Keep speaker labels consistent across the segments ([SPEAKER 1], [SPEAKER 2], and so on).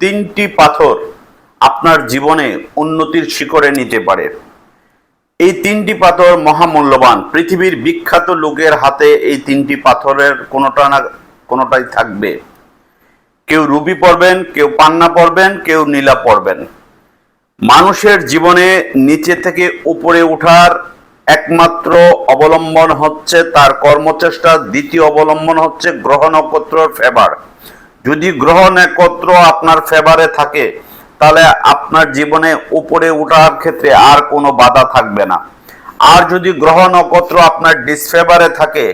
[SPEAKER 1] তিনটি পাথর আপনার জীবনে উন্নতির শিখরে নিতে পারে। এই তিনটি পাথর মহামূল্যবান। পৃথিবীর বিখ্যাত লোকের হাতে এই তিনটি পাথরের কোনোটা না, কোনোটাই থাকবে। কেউ রুবি পড়বেন কেউ পান্না পড়বেন কেউ নীলা পড়বেন মানুষের জীবনে নিচে থেকে উপরে ওঠার একমাত্র অবলম্বন হচ্ছে তার কর্মচেষ্টা, দ্বিতীয় অবলম্বন হচ্ছে গ্রহ নক্ষত্রর ফেভার যদি গ্রহ নক্ষত্র আপনার ফেভারে থাকে, তাহলে আপনার জীবনে উপরে ওঠার ক্ষেত্রে আর কোনো বাধা থাকবে না। আর যদি গ্রহ নক্ষত্র আপনার ডিসফেভারে থাকে,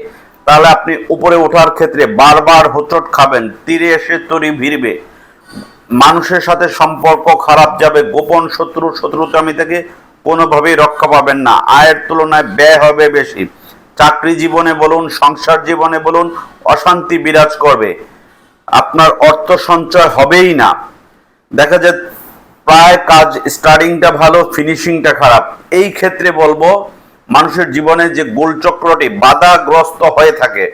[SPEAKER 1] তাহলে আপনি উপরে ওঠার ক্ষেত্রে বারবার হোঁচট খাবেন, তীরে এসে তরি ভিড়বে। মানুষের সাথে সম্পর্ক খারাপ যাবে, গোপন শত্রু, শত্রুতামি থেকে কোনোভাবেই রক্ষা পাবেন না। আয়ের তুলনায় ব্যয় হবে বেশি। চাকরি জীবনে বলুন, সংসার জীবনে বলুন, অশান্তি বিরাজ করবে। আপনার অর্থ সঞ্চয় হবেই না। দেখা যায় প্রায় কাজ স্টার্টিংটা ভালো ফিনিশিংটা খারাপ। এই ক্ষেত্রে বলব, মানুষের জীবনে যে গোলচক্রটি বাধাগ্রস্ত হয়ে থাকে,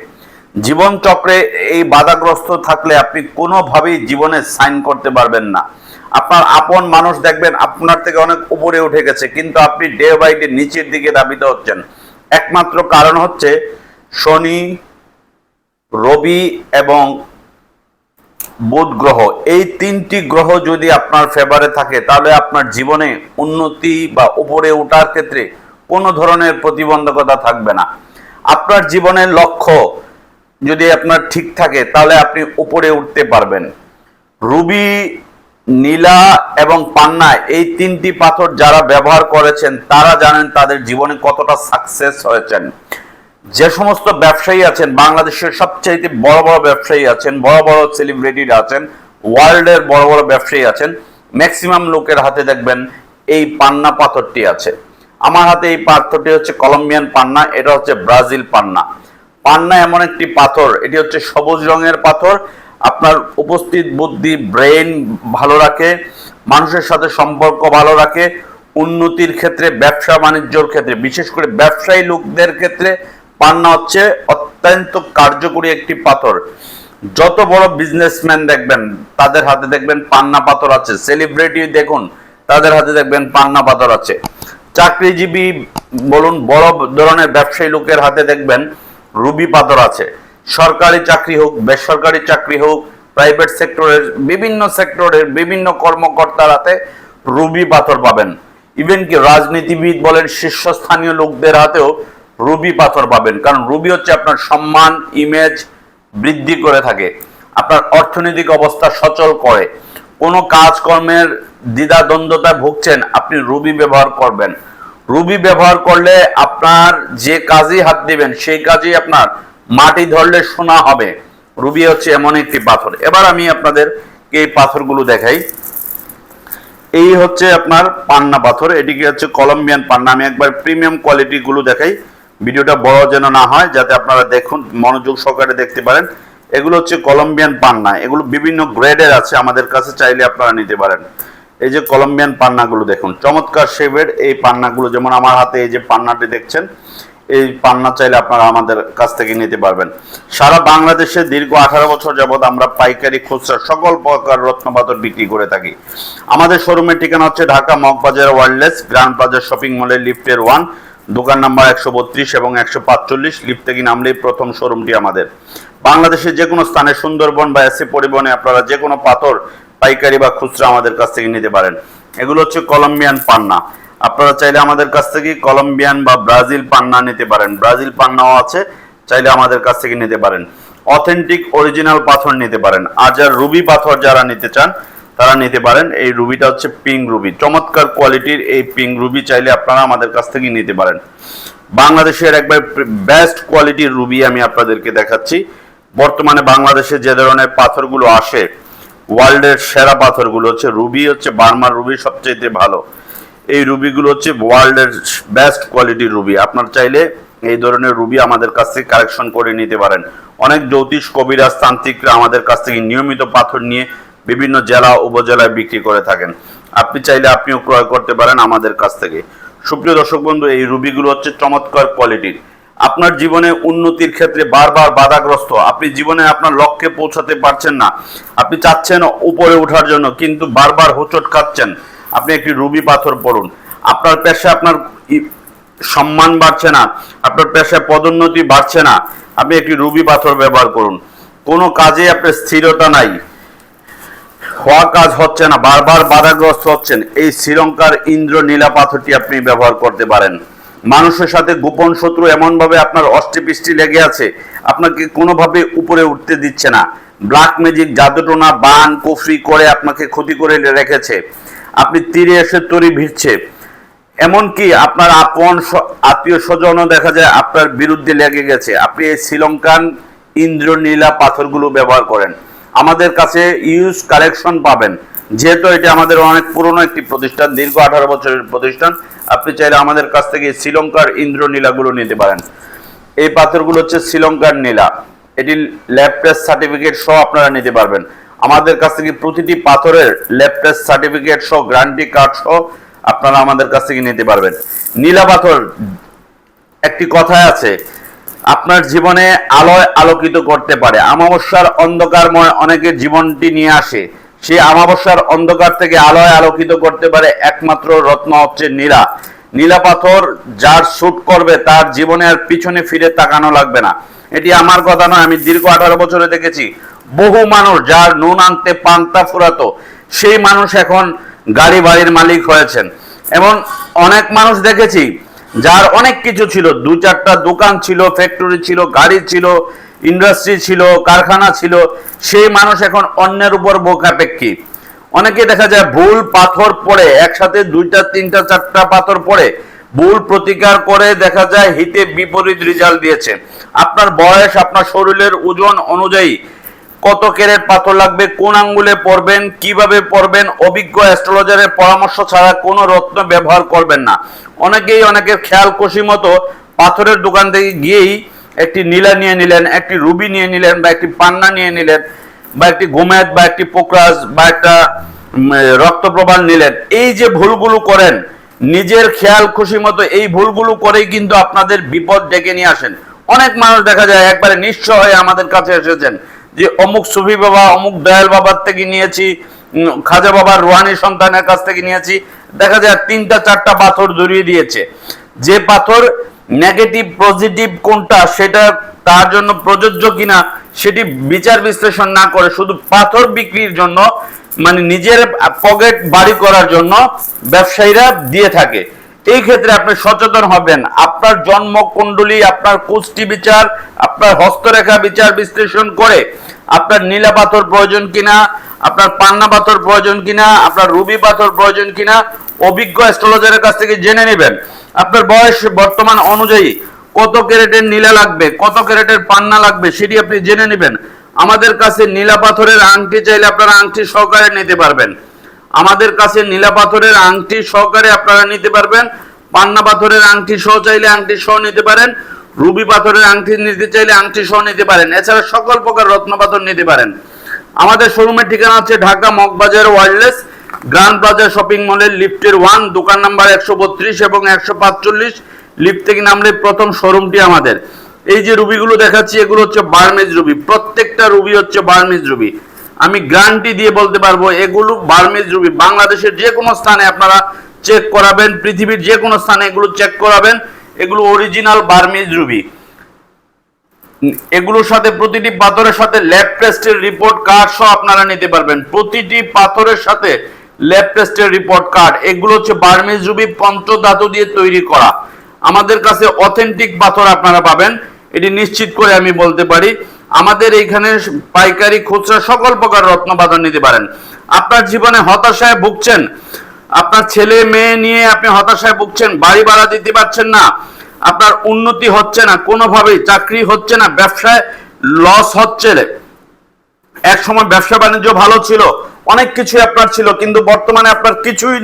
[SPEAKER 1] জীবন চক্রে এই বাধাগ্রস্ত থাকলে আপনি কোনোভাবেই জীবনে সাইন করতে পারবেন না। আপনার আপন মানুষ দেখবেন, আপনার থেকে অনেক উপরে উঠে গেছে, কিন্তু আপনি ডে বাই ডে নিচের দিকে দাবিত হচ্ছেন। একমাত্র কারণ হচ্ছে শনি, রবি এবং বুধ গ্রহ, এই তিনটি গ্রহ যদি আপনার ফেভারে থাকে, তাহলে আপনার জীবনে উন্নতি বা উপরে ওঠার ক্ষেত্রে কোনো ধরনের প্রতিবন্ধকতা থাকবে না। আপনার জীবনের লক্ষ্য যদি আপনার ঠিক থাকে, তাহলে আপনি উপরে উঠতে পারবেন। রুবি, নীলা এবং পান্না, এই তিনটি পাথর যারা ব্যবহার করেছেন, তারা জানেন তাদের জীবনে কতটা সাকসেস হয়েছেন। যে সমস্ত ব্যবসায়ী আছেন, বাংলাদেশের সবচেয়ে বড় বড় ব্যবসায়ী আছেন, বড় বড় সেলিব্রিটিরা আছেন ওয়ার্ল্ডের বড় বড় ব্যবসায়ী আছেন ম্যাক্সিমাম লোকের হাতে দেখবেন এই পান্না পাথরটি আছে। আমার হাতে এই পাথরটি হচ্ছে কলম্বিয়ান পান্না, এটা হচ্ছে ব্রাজিল পান্না। পান্না এমন একটি পাথর, এটি হচ্ছে সবুজ রঙের পাথর, আপনার উপস্থিত বুদ্ধি ব্রেন ভালো রাখে, মানুষের সাথে সম্পর্ক ভালো রাখে, উন্নতির ক্ষেত্রে, ব্যবসা বাণিজ্যর ক্ষেত্রে, বিশেষ করে ব্যবসায়ী লোকদের ক্ষেত্রে পান্না হচ্ছে অত্যন্ত কার্যকরী একটি পাথর। যত বড় বিজনেসম্যান দেখবেন, তাদের হাতে দেখবেন পান্না পাথর আছে। সেলিব্রিটি দেখুন, তাদের হাতে দেখবেন পান্না পাথর আছে। চাকরিজীবী বলুন, বড় ধরনের ব্যবসায়ী লোকের হাতে দেখবেন রুবি পাথর আছে। সরকারি চাকরি হোক, বেসরকারি চাকরি হোক প্রাইভেট সেক্টরের বিভিন্ন সেক্টরের বিভিন্ন কর্মকর্তার হাতে রুবি পাথর পাবেন। ইভেন কি রাজনীতিবিদ বলেন, শীর্ষস্থানীয় লোকদের হাতেও রুবি পাথর পাবেন। কারণ রুবি হচ্ছে আপনার সম্মান ইমেজ বৃদ্ধি করে থাকে। আপনার অর্থনৈতিক অবস্থা সচল করে। কোনো কাজকর্মের দ্বিধাদ্বন্দ্বতা ভুগছেন, আপনি রুবি ব্যবহার করবেন। রুবি ব্যবহার করলে আপনার যে কাজই হাত দিবেন, সেই কাজই আপনার মাটি ধরলে সোনা হবে। রুবি হচ্ছে এমন একটি পাথর। এবার আমি আপনাদের এই পাথরগুলো দেখাই। এই হচ্ছে আপনার পান্না পাথর। এটিকে হচ্ছে কলম্বিয়ান পান্না। আমি একবার প্রিমিয়াম কোয়ালিটি গুলো দেখাই। ভিডিওটা বড় যেন না হয়, যাতে আপনারা দেখুন, মনোযোগ সহকারে দেখতে পারেন। এগুলো হচ্ছে কলম্বিয়ান পান্না। এগুলো বিভিন্ন গ্রেডের আছে, আমাদের কাছে চাইলে আপনারা নিতে পারেন। এই যে কলম্বিয়ান পান্নাগুলো দেখুন, চমৎকার শেপের এই পান্নাগুলো, যেমন আমার হাতে এই যে পান্নাটি দেখছেন, এই পান্না চাইলে আপনারা আমাদের কাছ থেকে নিতে পারবেন। সারা বাংলাদেশে দীর্ঘ আঠারো বছর যাবৎ আমরা পাইকারি খুচরা সকল প্রকার রত্নপাথর বিক্রি করে থাকি। আমাদের শোরুমের ঠিকানা হচ্ছে Dhaka Moghbazar wireless, grand plaza shopping মলের লিফটের ওয়ান। দোকান নাম্বার একশো বত্রিশ এবং একশো পাঁচচল্লিশ। লিফট থেকে নামলেই প্রথম শোরুমটি আমাদের। বাংলাদেশের যে কোনো স্থানে সুন্দরবন বা এসি পরিবহনে আপনারা যে কোনো পাথর, পাইকারি বা খুচরা আমাদের কাছ থেকে নিতে পারেন। এগুলো হচ্ছে কলম্বিয়ান পান্না। আপনারা চাইলে আমাদের কাছ থেকে কলম্বিয়ান বা ব্রাজিল পান্না নিতে পারেন। ব্রাজিল পান্নাও আছে, চাইলে আমাদের কাছ থেকে নিতে পারেন। অথেন্টিক অরিজিনাল পাথর নিতে পারেন। আর রুবি পাথর যারা নিতে চান তারা নিতে পারেন। এই রুবিটা হচ্ছে পিঙ্ক রুবি চমৎকার কোয়ালিটির এই পিঙ্ক রুবি চাইলে আপনারা আমাদের কাছ থেকে নিতে পারেন। বাংলাদেশের একবার বেস্ট কোয়ালিটির রুবি আমি আপনাদেরকে দেখাচ্ছি। বর্তমানে বাংলাদেশে যে ধরনের পাথরগুলো আসে, ওয়ার্ল্ডের সেরা পাথরগুলো হচ্ছে রুবি হচ্ছে বার্মার রুবি সবচেয়ে ভালো। এই রুবিগুলো হচ্ছে ওয়ার্ল্ডের বেস্ট কোয়ালিটির রুবি আপনার চাইলে এই ধরনের রুবি আমাদের কাছ থেকে কালেকশন করে নিতে পারেন। অনেক জ্যোতিষ, কবিরাজ, তান্ত্রিকরা আমাদের কাছ থেকে নিয়মিত পাথর নিয়ে বিভিন্ন জেলা উপজেলায় বিক্রি করে থাকেন। আপনি চাইলে আপনিও ক্রয় করতে পারেন আমাদের কাছ থেকে। সুপ্রিয় দর্শক বন্ধু, এই রুবিগুলো হচ্ছে চমৎকার কোয়ালিটির। আপনার জীবনে উন্নতির ক্ষেত্রে বারবার বাধাগ্রস্ত। আপনি জীবনে আপনার লক্ষ্যে পৌঁছাতে পারছেন না। আপনি চাচ্ছেন উপরে ওঠার জন্য, কিন্তু বারবার হোঁচট খাচ্ছেন। আপনি একটি রুবি পাথর পড়ুন। আপনার পেশা আপনার সম্মান বাড়ছে না। আপনার পেশায় পদোন্নতি বাড়ছে না। আপনি একটি রুবি পাথর ব্যবহার করুন। কোনো কাজে আপনার স্থিরতা নাই। হওয়া কাজ হচ্ছে না, বারবার বাধাগ্রস্ত হচ্ছেন। এই শ্রীলঙ্কার ইন্দ্র নীলা পাথরটি আপনি ব্যবহার করতে পারেন। মানুষের সাথে গোপন শত্রু এমনভাবে আপনার অষ্টিপৃষ্টি লেগে আছে, আপনাকে কোনোভাবে উপরে উঠতে দিচ্ছে না। ব্ল্যাক ম্যাজিক জাদুটোনা, বান, কুফরি করে আপনাকে ক্ষতি করে রেখেছে। আপনি তীরে এসে তরি ভিড়ছে এমনকি আপনার আপন আত্মীয় স্বজনও দেখা যায় আপনার বিরুদ্ধে লেগে গেছে। আপনি এই শ্রীলঙ্কান ইন্দ্রনীলা পাথরগুলো ব্যবহার করেন। আমাদের কাছে ইউজ কালেকশন পাবেন। যেহেতু এটা আমাদের অনেক পুরনো একটি প্রতিষ্ঠান, দীর্ঘ আঠারো বছরের প্রতিষ্ঠান, আপনি চাইলে আমাদের কাছ থেকে শ্রীলঙ্কার ইন্দ্রনীলাগুলো নিতে পারেন। এই পাথরগুলো হচ্ছে শ্রীলঙ্কার নীলা। এটি ল্যাব টেস্ট সার্টিফিকেট সহ আপনারা নিতে পারবেন। আমাদের কাছ থেকে প্রতিটি পাথরের ল্যাব টেস্ট সার্টিফিকেট সহ গ্যারান্টি কার্ড সহ আপনারা আমাদের কাছ থেকে নিতে পারবেন। নীলা পাথর, একটি কথায় আছে আপনার জীবনে আলোয় আলোকিত করতে পারে। আমাবস্যার অন্ধকারময় অনেকের জীবনটি নিয়ে আসে। সে আমাবস্যার অন্ধকার থেকে আলোয় আলোকিত করতে পারে একমাত্র রত্ন হচ্ছে নীলা। নীলা পাথর যার শুট করবে তার জীবনে আর পিছনে ফিরে তাকানো লাগবে না। এটি আমার কথা নয়, আমি দীর্ঘ আঠারো বছরে দেখেছি। বহু মানুষ যার নুন আনতে পান্তা ফুরাতো, সেই মানুষ এখন গাড়ি বাড়ির মালিক হয়েছেন। এমন অনেক মানুষ দেখেছি যার অনেক কিছু ছিল। দু চারটা দোকান ছিল ফ্যাক্টরি ছিল, গাড়ি ছিল ইন্ডাস্ট্রি ছিল, কারখানা ছিল। সেই মানুষ এখন অন্যের উপর বোকাপেক্ষী অনেকে দেখা যায় ভুল পাথর পড়ে, একসাথে দুইটা, তিনটা, চারটা পাথর পড়ে। ভুল প্রতিকার করে দেখা যায় হিতে বিপরীত রেজাল্ট দিয়েছে। আপনার বয়স, আপনার শরীরের ওজন অনুযায়ী কত ক্যারেট পাথর লাগবে, কোন আঙ্গুলে পড়বেন, কীভাবে পড়বেন, অভিজ্ঞ অ্যাস্ট্রোলজারের পরামর্শ ছাড়া কোনো রত্ন ব্যবহার করবেন না। অনেকেই অনেকের খেয়াল খুশি মতো পাথরের দোকান থেকে গিয়েই একটি নীলা নিয়ে নিলেন, একটি রুবি নিয়ে নিলেন, বা একটি পান্না নিয়ে নিলেন, বা একটি গোমেদ বা একটি পোকরাজ, বা একটা রক্তপ্রবাল নিলেন। এই যে ভুলগুলো করেন, নিজের খেয়াল খুশি মতো এই ভুলগুলো করেই কিন্তু আপনাদের বিপদ ডেকে নিয়ে আসেন। অনেক মানুষ দেখা যায় একবারে নিঃস্ব হয়ে আমাদের কাছে এসেছেন। যে অমুক সুফি বাবা, অমুক দয়াল বাবার থেকে নিয়েছি খাজা বাবার রুহানি সন্তানের কাছ থেকে নিয়েছি, দেখা যায় তিনটা, চারটা পাথর ধরিয়ে দিয়েছে। যে পাথর নেগেটিভ পজিটিভ কোনটা, সেটা তার জন্য প্রযোজ্য কিনা, সেটি বিচার বিশ্লেষণ না করে, শুধু পাথর বিক্রির জন্য মানে নিজের পকেট বাড়ি করার জন্য ব্যবসায়ীরা দিয়ে থাকে। এই ক্ষেত্রে আপনি সচেতন হবেন। আপনার জন্ম কুণ্ডলী আপনার কুষ্টি বিচার, আপনার হস্তরেখা বিচার বিশ্লেষণ করে আপনার নীলা পাথর প্রয়োজন কিনা, আপনার পান্না পাথর প্রয়োজন কিনা, আপনার রুবি পাথর প্রয়োজন কিনা, অভিজ্ঞ অ্যাস্ট্রোলজারের কাছ থেকে জেনে নেবেন। আপনার বয়স বর্তমান অনুযায়ী কত ক্যারেটের নীলা লাগবে, কত ক্যারেটের পান্না লাগবে সেটি আপনি জেনে নেবেন। আমাদের কাছে নীলা পাথরের আংটি চাইলে আপনারা আংটি সহকারে নিতে পারবেন। আমাদের কাছে নীলা পাথরের আংটি সহকারে আপনারা নিতে পারবেন। পান্না পাথরের আংটি সহ চাইলে আংটি সহ নিতে পারেন। রুবি পাথরের আংটি নিতে চাইলে আংটি সহ নিতে পারেন। এছাড়া সকল প্রকার রত্ন পাথর নিতে পারেন। আমাদের শোরুমের ঠিকানা হচ্ছে Dhaka Moghbazar wireless grand plaza shopping মলের লিফটের ওয়ান, দোকান নাম্বার একশো বত্রিশ এবং একশো পাঁচচল্লিশ। লিফট থেকে নামলে প্রথম শোরুমটি আমাদের। এই যে রুবিগুলো দেখাচ্ছি, এগুলো হচ্ছে বার্মেজ রুবি। প্রত্যেকটা রুবি হচ্ছে বার্মেজ রুবি। আমি গ্যারান্টি দিয়ে বলতে পারব, এগুলো বার্মেজ রুবি। বাংলাদেশের যে কোনো স্থানে আপনারা চেক করাবেন, পৃথিবীর যে কোনো স্থানে এগুলো চেক করাবেন, এগুলো অরিজিনাল বার্মেজ রুবি। এগুলোর সাথে প্রতিটি পাথরের সাথে ল্যাব টেস্টের রিপোর্ট কার্ড সহ আপনারা নিতে পারবেন। প্রতিটি পাথরের সাথে ল্যাব টেস্টের রিপোর্ট কার্ড এগুলো হচ্ছে বার্মিজ রুবি পঞ্চধাতু দিয়ে তৈরি করা। আমাদের কাছে অথেন্টিক পাথর আপনারা পাবেন। এটি নিশ্চিত করে আমি বলতে পারি। আমাদের এইখানে পাইকারি, খুচরা, সকল প্রকার রত্ন পাথর নিতে পারেন। আপনার জীবনে হতাশায় ভুগছেন। আপনার ছেলে, মেয়ে নিয়ে আপনি হতাশায় ভুগছেন, বাড়ি ভাড়া দিতে পারছেন না। আপনার উন্নতি হচ্ছে না, কোনোভাবেই চাকরি হচ্ছে না, ব্যবসায় লস হচ্ছে। এক সময় ব্যবসা বাণিজ্য ভালো ছিল, অনেক কিছু আপনার ছিল, কিন্তু বর্তমানে আপনার কিছুই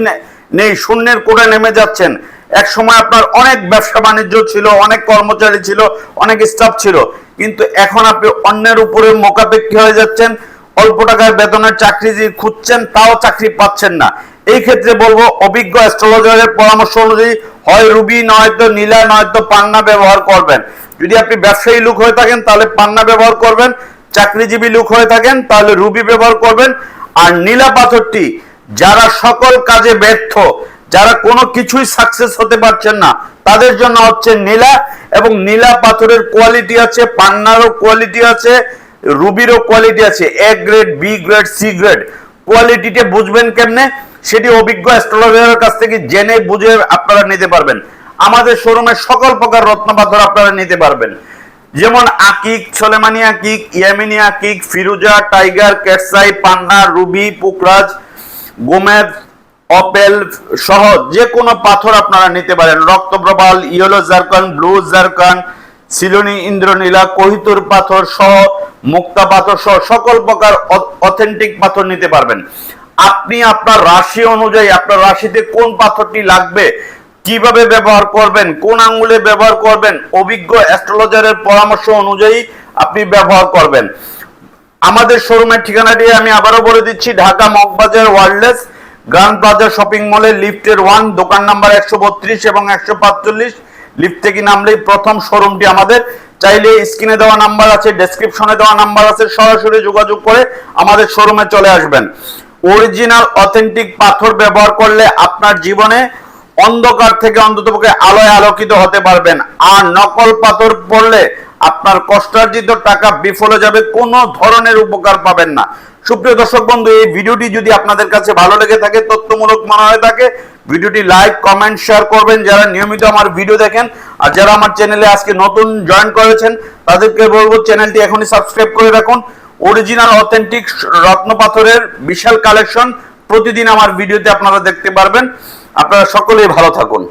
[SPEAKER 1] নেই, শূন্যের কোড়ে নেমে যাচ্ছেন। এক সময় আপনার অনেক ব্যবসা বাণিজ্য ছিল, অনেক কর্মচারী ছিল, অনেক স্টাফ ছিল। কিন্তু এখন আপনি অন্যের উপরে মোকাপেক্ষী হয়ে যাচ্ছেন, অল্প টাকার বেতনের চাকরি যে খুঁজছেন তাও চাকরি পাচ্ছেন না। এই ক্ষেত্রে বলব, অভিজ্ঞ অ্যাস্ট্রোলজারের পরামর্শ অনুযায়ী হয় রুবি, নয়তো নীলা, নয়তো পান্না ব্যবহার করবেন। যদি আপনি ব্যবসায়ী লোক হয়ে থাকেন, তাহলে পান্না ব্যবহার করবেন। চাকরিজীবী লোক হয়ে থাকেন, তাহলে রুবি ব্যবহার করবেন। আর নীলা পাথরটি, যারা সকল কাজে ব্যর্থ যারা কোনো কিছুই সাকসেস হতে পারছেন না, তাদের জন্য হচ্ছে নীলা এবং নীলা পাথরের কোয়ালিটি আছে, পান্নারও কোয়ালিটি আছে, রুবিরও কোয়ালিটি আছে A grade B grade C grade কোয়ালিটিটা বুঝবেন কেমনে? সেটি অভিজ্ঞ অ্যাস্ট্রোলজারের কাছ থেকে জেনে বুঝে আপনারা নিতে পারবেন। আমাদের শোরুমে সকল প্রকার রত্ন পাথর আপনারা নিতে পারবেন। যেমন আকিক, সোলেমানি আকিক, ইয়ামিনি আকিক, ফিরুজা, টাইগার ক্যাটসাই পান্না, রুবি, পুকরাজ, গোমেদ অপেল সহ যে কোনো পাথর আপনারা নিতে পারেন। রক্তপ্রবাল ইয়েলো জারকান ব্লু জারকান সিলোনি ইন্দ্রনীলা, কহিতুর পাথর সহ, মুক্তা পাথর সহ, সকল প্রকার অথেন্টিক পাথর নিতে পারবেন। আপনি আপনার রাশি অনুযায়ী, আপনার রাশিতে কোন পাথরটি লাগবে, কীভাবে ব্যবহার করবেন, কোন আঙ্গুলে ব্যবহার করবেন, অভিজ্ঞ অ্যাস্ট্রোলজারের পরামর্শ অনুযায়ী আপনি ব্যবহার করবেন। আমাদের শোরুমের ঠিকানাটি আমি আবারও বলে দিচ্ছি, Dhaka Moghbazar wireless grand plaza shopping মলে লিফটের ওয়ান, দোকান নাম্বার একশো বত্রিশ এবং একশো পাঁচচল্লিশ। লিফট থেকে নামলেই প্রথম শোরুমটি আমাদের। চাইলে স্ক্রিনে দেওয়া নাম্বার আছে, ডেসক্রিপশনে দেওয়া নাম্বার আছে, সরাসরি যোগাযোগ করে আমাদের শোরুমে চলে আসবেন। অরিজিনাল, অথেন্টিক পাথর ব্যবহার করলে আপনার জীবনে অন্ধকার থেকে অন্ততপক্ষে আলোয় আলোকিত হতে পারবেন। আর নকল পাথর পড়লে আপনার কষ্টার্জিত টাকা বিফলে যাবে, কোনো ধরনের উপকার পাবেন না। সুপ্রিয় দর্শক বন্ধু, এই ভিডিওটি যদি আপনাদের কাছে ভালো লেগে থাকে, তথ্যমূলক মনে হয়ে থাকে, ভিডিওটি লাইক, কমেন্ট, শেয়ার করবেন যারা নিয়মিত আমার ভিডিও দেখেন আর যারা আমার চ্যানেলে আজকে নতুন জয়েন করেছেন, তাদেরকে বলব চ্যানেলটি এখনই সাবস্ক্রাইব করে রাখুন। অরিজিনাল অথেন্টিক রত্ন পাথরের বিশাল কালেকশন প্রতিদিন আমার ভিডিওতে আপনারা দেখতে পারবেন। আপনারা সকলেই ভালো থাকুন।